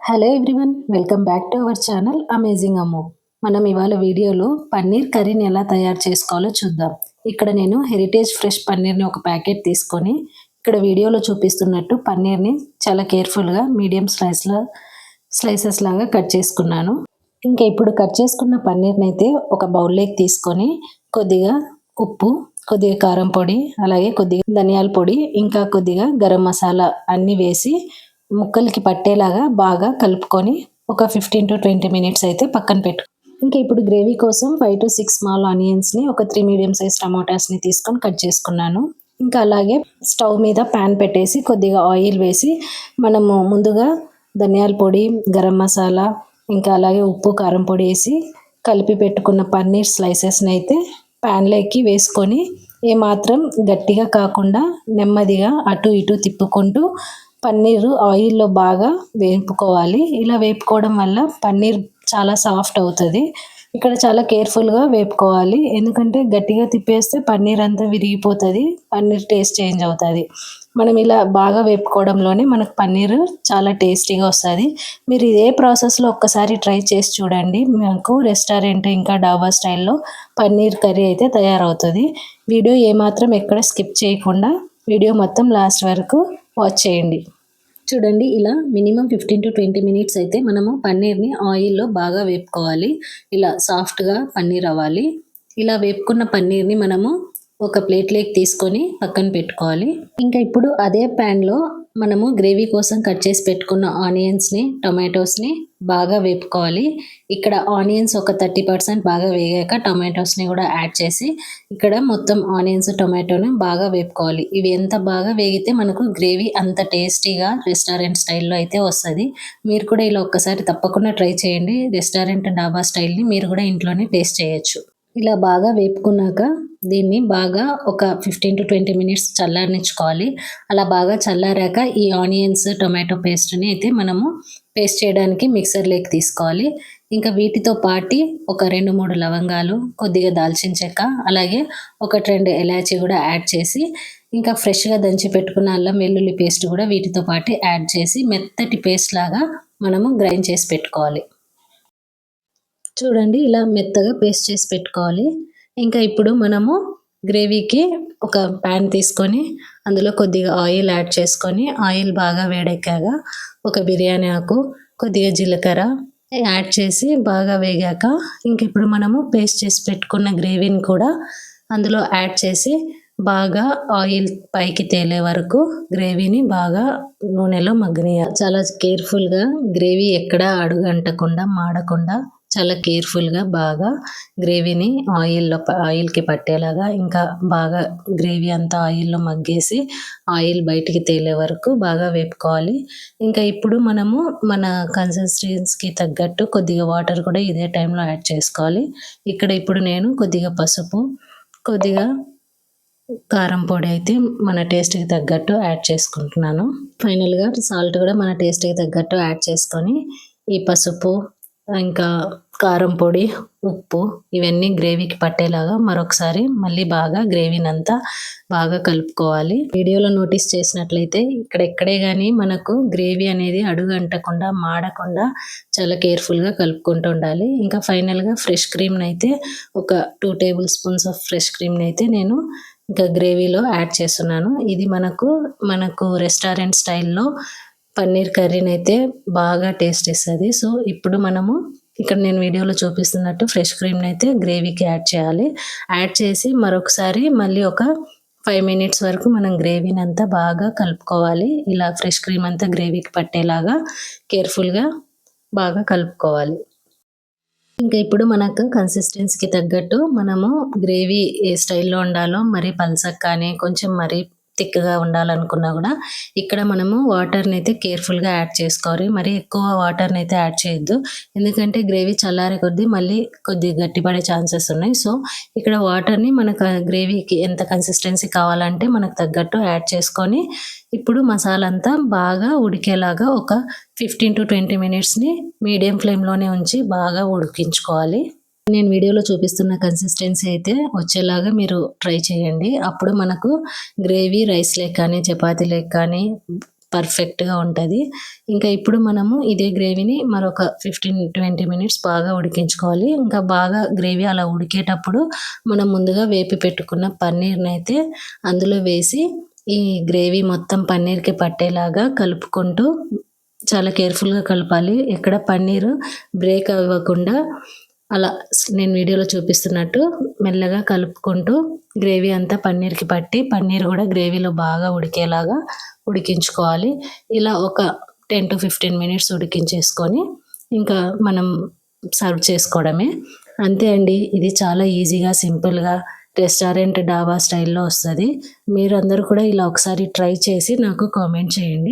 Hello everyone welcome back to our channel amazing అమ్మో మనం ఇవాళ వీడియోలో పన్నీర్ కర్రీని ఎలా తయారు చేసుకోవాలో చూద్దాం. ఇక్కడ నేను హెరిటేజ్ ఫ్రెష్ పన్నీర్ని ఒక ప్యాకెట్ తీసుకొని ఇక్కడ వీడియోలో చూపిస్తున్నట్టు పన్నీర్ని చాలా కేర్ఫుల్గా మీడియం స్లైస్లో స్లైసెస్ లాగా కట్ చేసుకున్నాను. ఇంకా ఇప్పుడు కట్ చేసుకున్న పన్నీర్ని అయితే ఒక బౌల్లోకి తీసుకొని కొద్దిగా ఉప్పు కొద్దిగా కారం పొడి అలాగే కొద్దిగా ధనియాల పొడి ఇంకా కొద్దిగా గరం మసాలా అన్నీ వేసి ముక్కలకి పట్టేలాగా బాగా కలుపుకొని ఒక ఫిఫ్టీన్ టు ట్వంటీ మినిట్స్ అయితే పక్కన పెట్టు. ఇంకా ఇప్పుడు గ్రేవీ కోసం ఫైవ్ టు సిక్స్ స్మాల్ ఆనియన్స్ని ఒక త్రీ మీడియం సైజ్ టమాటాస్ని తీసుకొని కట్ చేసుకున్నాను. ఇంకా అలాగే స్టవ్ మీద ప్యాన్ పెట్టేసి కొద్దిగా ఆయిల్ వేసి మనము ముందుగా ధనియాల పొడి గరం మసాలా ఇంకా అలాగే ఉప్పు కారం పొడి వేసి కలిపి పెట్టుకున్న పన్నీర్ స్లైసెస్ని అయితే ప్యాన్లోకి వేసుకొని ఏమాత్రం గట్టిగా కాకుండా నెమ్మదిగా అటు ఇటు తిప్పుకుంటూ పన్నీరు ఆయిల్లో బాగా వేపుకోవాలి. ఇలా వేపుకోవడం వల్ల పన్నీర్ చాలా సాఫ్ట్ అవుతుంది. ఇక్కడ చాలా కేర్ఫుల్గా వేపుకోవాలి. ఎందుకంటే గట్టిగా తిప్పేస్తే పన్నీర్ అంతా విరిగిపోతుంది పన్నీర్ టేస్ట్ చేంజ్ అవుతుంది. మనం ఇలా బాగా వేపుకోవడంలోనే మనకు పన్నీర్ చాలా టేస్టీగా వస్తుంది. మీరు ఇదే ప్రాసెస్లో ఒక్కసారి ట్రై చేసి చూడండి. మనకు రెస్టారెంట్ ఇంకా డాబా స్టైల్లో పన్నీర్ కర్రీ అయితే తయారవుతుంది. వీడియో ఏమాత్రం ఎక్కడ స్కిప్ చేయకుండా వీడియో మొత్తం లాస్ట్ వరకు వాచ్ చేయండి. చూడండి ఇలా minimum fifteen to twenty minutes అయితే మనము పన్నీర్ని ఆయిల్లో బాగా వేపుకోవాలి. ఇలా సాఫ్ట్గా పన్నీర్ అవ్వాలి. ఇలా వేపుకున్న పన్నీర్ని మనము ఒక ప్లేట్లోకి తీసుకొని పక్కన పెట్టుకోవాలి. ఇంకా ఇప్పుడు అదే ప్యాన్లో మనము గ్రేవీ కోసం కట్ చేసి పెట్టుకున్న ఆనియన్స్ని టొమాటోస్ని బాగా వేపుకోవాలి. ఇక్కడ ఆనియన్స్ ఒక థర్టీ పర్సెంట్ బాగా వేగాక టొమాటోస్ని కూడా యాడ్ చేసి ఇక్కడ మొత్తం ఆనియన్స్ టొమాటోని బాగా వేపుకోవాలి. ఇవి ఎంత బాగా వేగితే మనకు గ్రేవీ అంత టేస్టీగా రెస్టారెంట్ స్టైల్లో అయితే వస్తుంది. మీరు కూడా ఇలా ఒక్కసారి తప్పకుండా ట్రై చేయండి. రెస్టారెంట్ డాబా స్టైల్ని మీరు కూడా ఇంట్లోనే టేస్ట్ చేయొచ్చు. ఇలా బాగా వేపుకున్నాక దీన్ని బాగా ఒక ఫిఫ్టీన్ టు ట్వంటీ మినిట్స్ చల్లారనిచ్చుకోవాలి. అలా బాగా చల్లారాక ఈ ఆనియన్స్ టొమాటో పేస్ట్ని అయితే మనము పేస్ట్ చేయడానికి మిక్సర్లోకి తీసుకోవాలి. ఇంకా వీటితో పాటి ఒక రెండు మూడు లవంగాలు కొద్దిగా దాల్చిన చెక్క అలాగే ఒకటి రెండు ఎలాచి కూడా యాడ్ చేసి ఇంకా ఫ్రెష్గా దంచి పెట్టుకున్న అల్లం వెల్లుల్లి పేస్ట్ కూడా వీటితో పాటు యాడ్ చేసి మెత్తటి పేస్ట్ లాగా మనము గ్రైండ్ చేసి పెట్టుకోవాలి. చూడండి ఇలా మెత్తగా పేస్ట్ చేసి పెట్టుకోవాలి. ఇంకా ఇప్పుడు మనము గ్రేవీకి ఒక ప్యాన్ తీసుకొని అందులో కొద్దిగా ఆయిల్ యాడ్ చేసుకొని ఆయిల్ బాగా వేడెక్కాక ఒక బిర్యానీ ఆకు కొద్దిగా జీలకర్ర యాడ్ చేసి బాగా వేగాక ఇంక ఇప్పుడు మనము పేస్ట్ చేసి పెట్టుకున్న గ్రేవీని కూడా అందులో యాడ్ చేసి బాగా ఆయిల్ పైకి తేలే వరకు గ్రేవీని బాగా నూనెలో మగ్గనియాలి. చాలా కేర్ఫుల్గా గ్రేవీ ఎక్కడ అడుగంటకుండా మాడకుండా చాలా కేర్ఫుల్గా బాగా గ్రేవీని ఆయిల్లో ఆయిల్కి పట్టేలాగా ఇంకా బాగా గ్రేవీ అంతా ఆయిల్లో మగ్గేసి ఆయిల్ బయటికి తేలే వరకు బాగా వేపుకోవాలి. ఇంకా ఇప్పుడు మనము మన కన్సిస్టెన్స్కి తగ్గట్టు కొద్దిగా వాటర్ కూడా ఇదే టైంలో యాడ్ చేసుకోవాలి. ఇక్కడ ఇప్పుడు నేను కొద్దిగా పసుపు కొద్దిగా కారం పొడి అయితే మన టేస్ట్కి తగ్గట్టు యాడ్ చేసుకుంటున్నాను. ఫైనల్గా సాల్ట్ కూడా మన టేస్ట్కి తగ్గట్టు యాడ్ చేసుకొని ఈ పసుపు ఇంకా కారం పొడి ఉప్పు ఇవన్నీ గ్రేవీకి పట్టేలాగా మరొకసారి మళ్ళీ బాగా గ్రేవీని అంతా బాగా కలుపుకోవాలి. వీడియోలో నోటీస్ చేసినట్లయితే ఇక్కడ ఎక్కడే కానీ మనకు గ్రేవీ అనేది అడుగు అంటకుండా మాడకుండా చాలా కేర్ఫుల్గా కలుపుకుంటూ ఉండాలి. ఇంకా ఫైనల్గా ఫ్రెష్ క్రీమ్ని అయితే ఒక two tablespoons of fresh క్రీమ్ని అయితే నేను ఇంకా గ్రేవీలో యాడ్ చేస్తున్నాను. ఇది మనకు మనకు రెస్టారెంట్ స్టైల్లో పన్నీర్ కర్రీని అయితే బాగా టేస్ట్ ఇస్తుంది సో ఇప్పుడు మనము ఇక్కడ నేను వీడియోలో చూపిస్తున్నట్టు ఫ్రెష్ క్రీమ్ని అయితే గ్రేవీకి యాడ్ చేయాలి. యాడ్ చేసి మరొకసారి మళ్ళీ ఒక ఫైవ్ మినిట్స్ వరకు మనం గ్రేవీని అంతా బాగా కలుపుకోవాలి. ఇలా ఫ్రెష్ క్రీమ్ అంతా గ్రేవీకి పట్టేలాగా కేర్ఫుల్గా బాగా కలుపుకోవాలి. ఇంకా ఇప్పుడు మనకు కన్సిస్టెన్సీకి తగ్గట్టు మనము గ్రేవీ ఏ స్టైల్లో ఉండాలో మరీ పల్సక్ కానీ కొంచెం మరీ థిక్గా ఉండాలనుకున్నా కూడా ఇక్కడ మనము వాటర్ని అయితే కేర్ఫుల్గా యాడ్ చేసుకోవాలి. మరి ఎక్కువ వాటర్ని అయితే యాడ్ చేయొద్దు. ఎందుకంటే గ్రేవీ చల్లారే కొద్దీ మళ్ళీ కొద్దిగా గట్టిపడే ఛాన్సెస్ ఉన్నాయి. సో ఇక్కడ వాటర్ని మనకు గ్రేవీకి ఎంత కన్సిస్టెన్సీ కావాలంటే మనకు తగ్గట్టు యాడ్ చేసుకొని ఇప్పుడు మసాలా అంతా బాగా ఉడికేలాగా ఒక ఫిఫ్టీన్ టు ట్వంటీ మినిట్స్ని మీడియం ఫ్లేమ్లోనే ఉంచి బాగా ఉడికించుకోవాలి. నేను వీడియోలో చూపిస్తున్న కన్సిస్టెన్సీ అయితే వచ్చేలాగా మీరు ట్రై చేయండి. అప్పుడు మనకు గ్రేవీ రైస్ లేక్ కానీ చపాతీ లేక్ కానీ పర్ఫెక్ట్గా ఉంటుంది. ఇంకా ఇప్పుడు మనము ఇదే గ్రేవీని మరొక ఫిఫ్టీన్ ట్వంటీ మినిట్స్ బాగా ఉడికించుకోవాలి. ఇంకా బాగా గ్రేవీ అలా ఉడికేటప్పుడు మనం ముందుగా వేపి పెట్టుకున్న పన్నీర్ని అయితే అందులో వేసి ఈ గ్రేవీ మొత్తం పన్నీర్కి పట్టేలాగా కలుపుకుంటూ చాలా కేర్ఫుల్గా కలపాలి. ఎక్కడ పన్నీరు బ్రేక్ అవ్వకుండా అలా నేను వీడియోలో చూపిస్తున్నట్టు మెల్లగా కలుపుకుంటూ గ్రేవీ అంతా పన్నీర్కి పట్టి పన్నీర్ కూడా గ్రేవీలో బాగా ఉడికేలాగా ఉడికించుకోవాలి. ఇలా ఒక టెన్ టు ఫిఫ్టీన్ మినిట్స్ ఉడికించేసుకొని ఇంకా మనం సర్వ్ చేసుకోవడమే. అంతే అండి. ఇది చాలా ఈజీగా సింపుల్గా రెస్టారెంట్ డాబా స్టైల్లో వస్తుంది. మీరు అందరూ కూడా ఇలా ఒకసారి ట్రై చేసి నాకు కామెంట్ చేయండి.